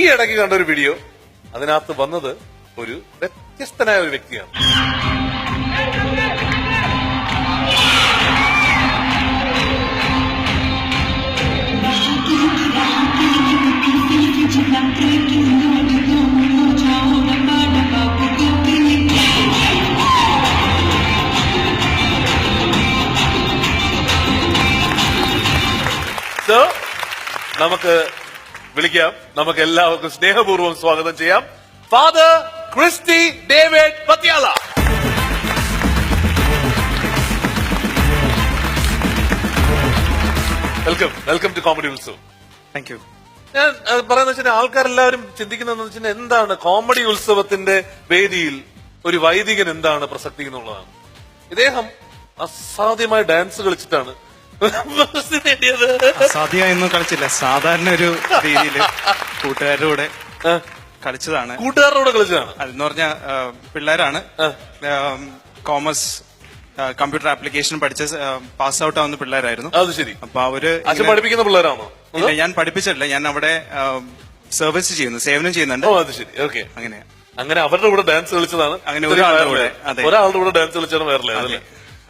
ഈ ഇടയ്ക്ക് കണ്ട ഒരു വീഡിയോ അതിനകത്ത് വന്നത് ഒരു വ്യത്യസ്തനായ ഒരു വ്യക്തിയാണ്. നമുക്ക് വിളിക്കാം. നമുക്ക് എല്ലാവർക്കും സ്നേഹപൂർവം സ്വാഗതം ചെയ്യാം. Father Christy David Pathyala welcome welcome to comedy Utsavam thank you ഞാൻ പറയുന്ന വെച്ചാൽ ആൾക്കാരെല്ലാവരും ചിന്തിക്കുന്നതെന്ന് വെച്ചാൽ എന്താണ് കോമഡി ഉത്സവത്തിന്റെ വേദിയിൽ ഒരു വൈദികൻ എന്താണ് പ്രസക്തി എന്നുള്ളതാണ്. ഇദ്ദേഹം അസാധ്യമായ ഡാൻസ് കളിച്ചിട്ടാണ് പ്രസിദ്ധി നേടിയത് സാധ്യമായൊന്നും കളിച്ചില്ല. സാധാരണ ഒരു രീതിയിൽ കൂട്ടുകാരുടെ കൂടെ കളിച്ചതാണ്. കൂട്ടുകാരുടെ കൂടെ കളിച്ചതാണ്? അതെന്ന് പറഞ്ഞ പിള്ളേരാണ്. കോമേഴ്സ് കമ്പ്യൂട്ടർ ആപ്ലിക്കേഷൻ പഠിച്ച പാസ് ഔട്ട് ആവുന്ന പിള്ളേരായിരുന്നു. അത് ശരി. അപ്പൊ അവർ പഠിപ്പിക്കുന്ന പിള്ളേരാണോ? ഇല്ല ഞാൻ പഠിപ്പിച്ചിട്ടില്ല ഞാൻ അവിടെ സർവീസ് ചെയ്യുന്നു സേവനം ചെയ്യുന്നുണ്ട്. അത് ശരി. ഓക്കെ. അങ്ങനെ. അങ്ങനെ അവരുടെ കൂടെ ഡാൻസ് കളിച്ചതാണ്. അങ്ങനെ ഒരാളുടെ കൂടെ, ഒരാളുടെ കൂടെ ഡാൻസ് കളിച്ചാണ് വൈറലായത്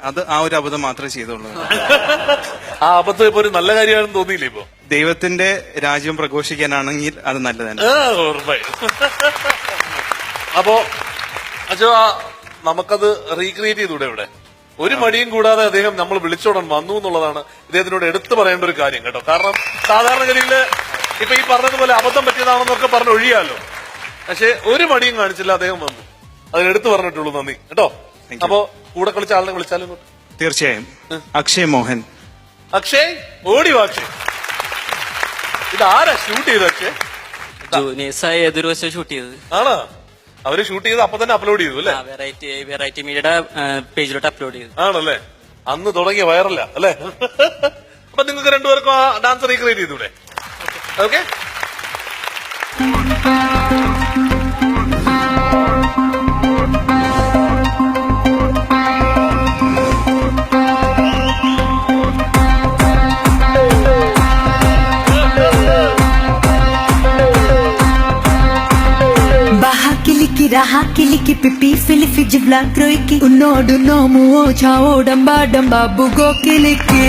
അത് ആ ഒരു അബദ്ധം മാത്രമേ ചെയ്തുള്ളൂ. ആ അബദ്ധം ഇപ്പൊ ഒരു നല്ല കാര്യമാണെന്ന് തോന്നിയില്ലേ ഇപ്പൊ? ദൈവത്തിന്റെ രാജ്യം പ്രഘോഷിക്കാനാണെങ്കിൽ അത് നല്ലതാണ് ആ, ഉറപ്പായും. അപ്പോ അച്ഛോ ആ നമുക്കത് റീക്രിയേറ്റ് ചെയ്തൂടെ ഇവിടെ? ഒരു മടിയും കൂടാതെ അദ്ദേഹം നമ്മൾ വിളിച്ചോടൻ വന്നു എന്നുള്ളതാണ് ഇദ്ദേഹത്തിനോട് എടുത്തു പറയേണ്ട ഒരു കാര്യം കേട്ടോ. കാരണം സാധാരണഗതിയിൽ ഇപ്പൊ ഈ പറഞ്ഞതുപോലെ അബദ്ധം പറ്റിയതാണെന്നൊക്കെ പറഞ്ഞ് ഒഴിയാലോ. പക്ഷെ ഒരു മടിയും കാണിച്ചില്ല അദ്ദേഹം വന്നു. അത് എടുത്തു പറഞ്ഞിട്ടുള്ളൂ. നന്ദി. കേട്ടോ? അപ്പോ കൂടെ കളിച്ച ആളിനെ വിളിച്ചാലും തീർച്ചയായും. അക്ഷയ് മോഹൻ. അക്ഷയ് ഓടി വാ അക്ഷയ്. ഇത് ആരാ ഷൂട്ട് ചെയ്ത് അക്ഷയ് ജൂനിയേഴ്സായി ഏതൊരു ഷൂട്ട് ചെയ്തത്. ആണോ? അവർ ഷൂട്ട് ചെയ്ത് അപ്പൊ തന്നെ അപ്ലോഡ് ചെയ്തു അല്ലേ? വെറൈറ്റി വെറൈറ്റി മീഡിയയുടെ പേജിലോട്ട് അപ്ലോഡ് ചെയ്തു. ആണല്ലേ? അന്ന് തുടങ്ങിയ വൈറല്ല അല്ലേ? അപ്പൊ നിങ്ങൾക്ക് രണ്ടുപേർക്കും ആ ഡാൻസ് റീക്രിയേറ്റ് ചെയ്തൂടെ? ഓക്കെ ತೀರ ಹಾಕಿಲಿಕ್ಕೆ ಪಿಪಿ ಫಿಲಿಫಿ ಜಿಬ್ಲ ಕ್ರೋಯ್ಕಿ ಉನ್ನೋಡು ನೋಮು ಓಚಾವೋ ಡಂಬ ಡಂಬ ಬುಗೋಕಿಲಿಕ್ಕೆ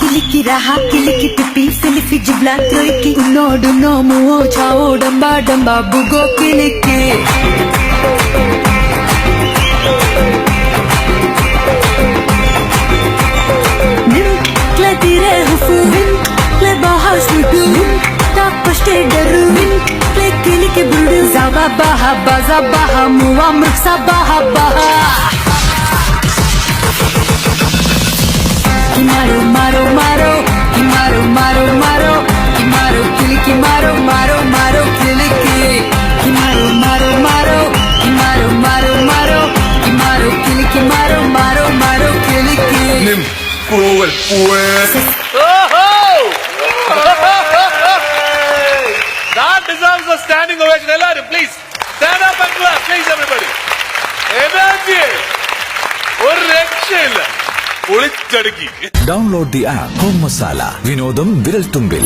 ಕಿಲಿಕಿ ರಹ ಕಿಲಿಕಿ ಪಿಪಿ ಸಿಲಿಫಿ ಜಿಬ್ಲ ಕ್ರೋಯ್ಕಿ ಉನ್ನೋಡು ನೋಮು ಓಚಾವೋ ಡಂಬ ಡಂಬ ಬುಗೋಕಿಲಿಕ್ಕೆ barra, baza barra, mua murksa barra barra. Maro, maru maru, maro, maro, maru, kimaru kili Maro, Maro, maru kili Maro, Maro, maru maro, maro, maro, maru, kimaru kili kimaru maru maru kili kili. Nim, curou el That deserves a standing ovation, please. Stand up and clap. Please everybody. Energy. ഒരു രക്ഷയില്ല ഒളിച്ചടുക്കി download the app home മസാല വിനോദം വിരൽ തുമ്പിൽ